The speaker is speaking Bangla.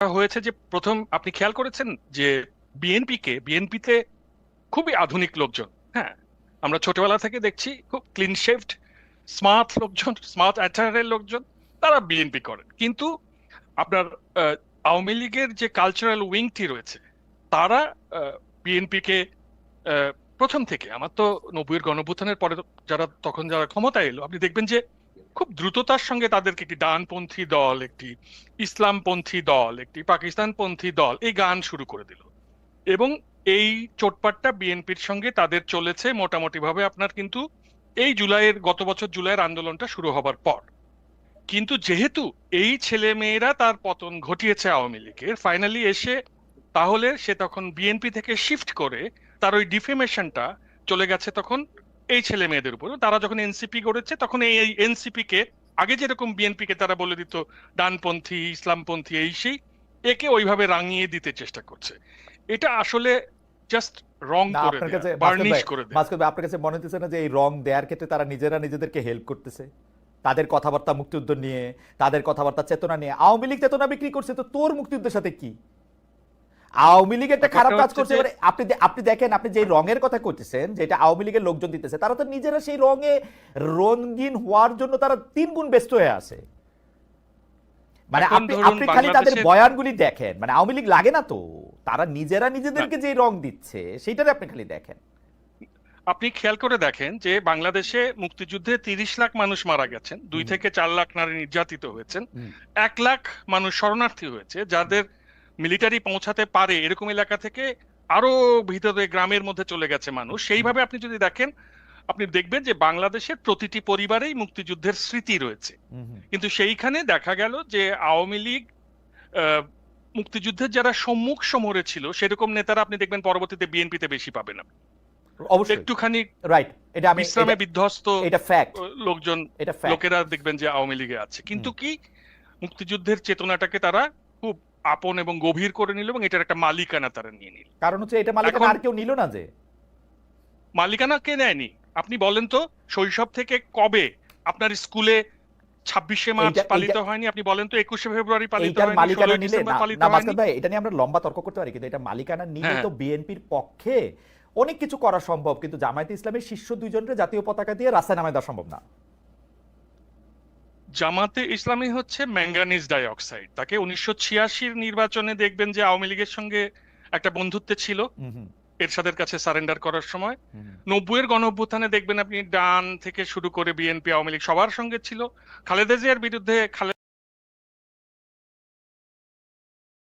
হয়েছে যে প্রথম আপনি খেয়াল করেছেন যে বিএনপিকে, বিএনপিতে খুবই আধুনিক লোকজন হ্যাঁ? আমরা ছোটবেলা থেকে দেখছি খুব ক্লিন শেভড স্মার্ট লোকজন স্মার্ট অ্যাটায়ারের লোকজন, তারা বিএনপি করেন কিন্তু আপনার আওয়ামী লীগের যে কালচারাল উইংটি রয়েছে, তারা বিএনপিকে প্রথম থেকে, আমার তো নব্বইয়ের গণভূতানের পরে যারা, তখন যারা ক্ষমতায় এলো, আপনি দেখবেন যে খুব দ্রুততার সঙ্গে তাদেরকে একটি ডানপন্থী দল, একটি ইসলামপন্থী দল, একটি পাকিস্তানপন্থী দল এই গান শুরু করে দিল। এবং এই চোটপাটটা বিএনপির সঙ্গে তাদের চলেছে। মোটামুটি ভাবে আপনার কিন্তু এই জুলাইয়ের, গত বছর জুলাইয়ের আন্দোলনটা শুরু হবার পর। কিন্তু যেহেতু এই ছেলে মেয়েরা তার পতন ঘটিয়েছে আওয়ামী লীগের ফাইনালি এসে তাহলে সে তখন বিএনপি থেকে শিফট করে তার ওই ডিফেমেশনটা চলে গেছে তখন এই ছেলে মেয়েদের উপর। তারা যখন এনসিপি গড়েছে তখন এই এনসিপি কে আগে যেরকম বিএনপি কে তারা বলে দিত ডানপন্থী ইসলামপন্থী এই সেই একে ওইভাবে রাঙিয়ে দিতে চেষ্টা করছে। এটা আসলে জাস্ট রং করে বার্নিশ করে দেয়া। আপনার কাছে মনে হচ্ছে না যে এই রং দেওয়ার ক্ষেত্রে তারা নিজেরা নিজেদেরকে হেল্প করতেছে? তাদের কথাবার্তা মুক্তিযুদ্ধ নিয়ে তাদের কথাবার্তা চেতনা নিয়ে আওয়ামী লীগ চেতনা বিক্রি করছে তো তোর মুক্তিযুদ্ধের সাথে কি? আওয়ামী লীগ একটা খারাপ কাজ করছে এবারে আপনি আপনি দেখেন আপনি যে রঙের কথা করতেছেন যেটা আওয়ামী লীগের লোকজন দিতেছে তারা তো নিজেরা সেই রঙে রঙিন হওয়ার জন্য তারা তিন গুণ ব্যস্ত হয়ে আছে। মানে আপনি আপনি খালি তাদের বয়ানগুলি দেখেন মানে আওয়ামী লীগ লাগে না তো? তারা নিজেরা নিজেদেরকে যে রং দিচ্ছে সেটারে আপনি খালি দেখেন। আপনি খেয়াল করে দেখেন যে বাংলাদেশে মুক্তিযুদ্ধে তিরিশ লাখ মানুষ মারা গেছেন দুই থেকে চার লাখ নারী নির্যাতিত হয়েছেন এক লাখ মানুষ শরণার্থী হয়েছে যাদের মিলিটারি পৌঁছাতে পারে এরকম এলাকা থেকে আরও ভিতরে গ্রামের মধ্যে চলে গেছে মানুষ। সেইভাবে আপনি যদি দেখেন আপনি দেখবেন যে বাংলাদেশের প্রতিটি পরিবারেই মুক্তিযুদ্ধের স্মৃতি রয়েছে। কিন্তু সেইখানে দেখা গেল যে আওয়ামী লীগ মুক্তিযুদ্ধের যারা সম্মুখ সমরে ছিল সেরকম নেতারা আপনি দেখবেন পরবর্তীতে বিএনপিতে বেশি পাবেন আপনি। অবশ্যই। একটুখানি রাইট এটা আমি বিশ্রামে বিধ্বস্ত এটা ফ্যাক্ট লোকজন লোকেরা দেখবেন যে আওয়ামী লীগে আছে। কিন্তু কি? মুক্তিযুদ্ধের চেতনাটাকে তারা খুব আপন এবং গভীর করে নিল এবং এটার একটা মালিকানা তারা নিয়ে নিল। কারণ হচ্ছে এটা মালিকানা আর কেউ নিল না যে। মালিকানা কে নেয়নি? আপনি বলেন তো শৈশব থেকে কবে আপনার স্কুলে ছাব্বিশে মার্চ পালিত হয়নি? আপনি বলেন তো একুশে ফেব্রুয়ারি পালিত হয়নি মালিকানা নিলে না। ভাই এটা নিয়ে আমরা লম্বা তর্ক করতে পারি কিন্তু এটা মালিকানা নিলে হ্যাঁ। তো বিএনপির পক্ষে অনেক কিছু করা সম্ভব কিন্তু জামায়াতে ইসলামের শীর্ষ দুইজনের জাতীয় পতাকা দিয়ে রাস্তায় নামায় দেওয়া সম্ভব না। জামাতে ইসলামী হচ্ছে ম্যাঙ্গানিজ ডাইঅক্সাইড। তাকে উনিশশো ছিয়াশির নির্বাচনে দেখবেন যে আওয়ামী লীগের সঙ্গে একটা বন্ধুত্বে ছিল। এরশাদের কাছে সারেন্ডার করার সময়। নব্বই নব্বইয়ের গণ অভ্যুত্থানে দেখবেন আপনি ডান থেকে শুরু করে বিএনপি আওয়ামী লীগ সবার সঙ্গে ছিল। খালেদা জিয়ার বিরুদ্ধে খালেদা